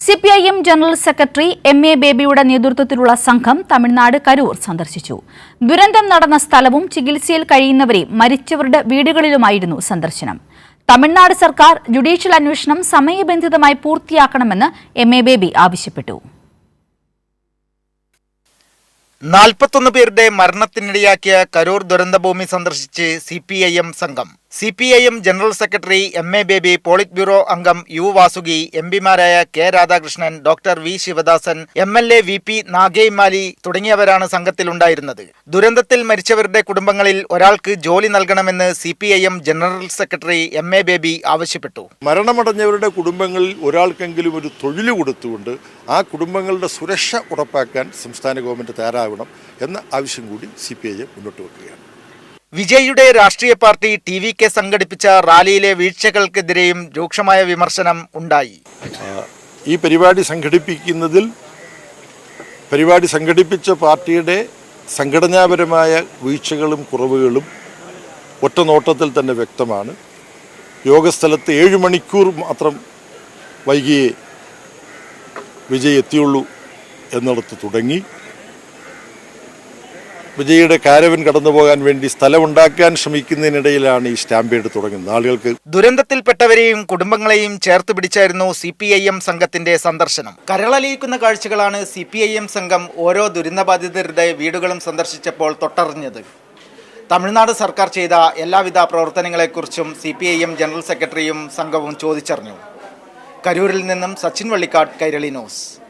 C P I M general secretary M A ബേബിയുടെ നേതൃത്വത്തിലുള്ള സംഘം തമിഴ്നാട് കരൂർ സന്ദർശിച്ചു. ദുരന്തം നടന്ന സ്ഥലവും ചികിത്സയിൽ കഴിയുന്നവരെയും മരിച്ചവരുടെ വീടുകളിലുമായിരുന്നു സന്ദർശനം. തമിഴ്നാട് സർക്കാർ ജുഡീഷ്യൽ അന്വേഷണം സമയബന്ധിതമായി പൂർത്തിയാക്കണമെന്ന് എം എ ബേബി ആവശ്യപ്പെട്ടു. നാൽപ്പത്തൊന്ന് പേരുടെ മരണത്തിനിടയാക്കിയ കരൂർ ദുരന്തഭൂമി സന്ദർശിച്ച് സി സംഘം C P I M general secretary M A Baby polit bureau അംഗം U Vasuki M പിമാരായ K Radhakrishnan doctor V Sivadasan M L A V P Nagemali തുടങ്ങിയവരാണ് സംഘത്തിലുണ്ടായിരുന്നത്. ദുരന്തത്തിൽ മരിച്ചവരുടെ കുടുംബങ്ങളിൽ ഒരാൾക്ക് ജോലി നൽകണമെന്ന് C P I M general secretary M A Baby ആവശ്യപ്പെട്ടു. മരണമടഞ്ഞവരുടെ കുടുംബങ്ങളിൽ ഒരാൾക്കെങ്കിലും ഒരു തൊഴിൽ കൊടുത്തുകൊണ്ട് ആ കുടുംബങ്ങളുടെ സുരക്ഷ ഉറപ്പാക്കാൻ സംസ്ഥാന ഗവൺമെന്റ് തയ്യാറാവണം എന്ന ആവശ്യം കൂടി സി പി ഐ എം മുന്നോട്ട് വെക്കുകയാണ്. വിജയിയുടെ രാഷ്ട്രീയ പാർട്ടി ടി വി കെ സംഘടിപ്പിച്ച റാലിയിലെ വീഴ്ചകൾക്കെതിരെയും രൂക്ഷമായ വിമർശനം ഉണ്ടായി. ഈ പരിപാടി സംഘടിപ്പിക്കുന്നതിൽ പരിപാടി സംഘടിപ്പിച്ച പാർട്ടിയുടെ സംഘടനാപരമായ വീഴ്ചകളും കുറവുകളും ഒറ്റ നോട്ടത്തിൽ തന്നെ വ്യക്തമാണ്. യോഗസ്ഥലത്ത് ഏഴ് മണിക്കൂർ മാത്രം വൈകിയേ വിജയ് എത്തിയുള്ളൂ എന്നിടത്ത് തുടങ്ങി. വിജയുടെ കാരവൻ കടന്നു പോകാൻ വേണ്ടി സ്ഥലമുണ്ടാക്കാൻ ശ്രമിക്കുന്നതിനിടയിലാണ് ഈ സ്റ്റാമ്പേഡ് തുടങ്ങുന്നത്. ആളുകൾക്ക് ദുരന്തത്തിൽപ്പെട്ടവരെയും കുടുംബങ്ങളെയും ചേർത്ത് പിടിച്ചായിരുന്നു സി പി ഐ എം സംഘത്തിന്റെ സന്ദർശനം. കരളലിയിക്കുന്ന കാഴ്ചകളാണ് സി പി ഐ എം സംഘം ഓരോ ദുരന്തബാധിതരുടെ വീടുകളും സന്ദർശിച്ചപ്പോൾ തൊട്ടറിഞ്ഞത്. തമിഴ്നാട് സർക്കാർ ചെയ്ത എല്ലാവിധ പ്രവർത്തനങ്ങളെക്കുറിച്ചും C P I M general സെക്രട്ടറിയും സംഘവും ചോദിച്ചറിഞ്ഞു. കരൂരിൽ നിന്നും സച്ചിൻ വള്ളിക്കാട് കൈരളി ന്യൂസ്.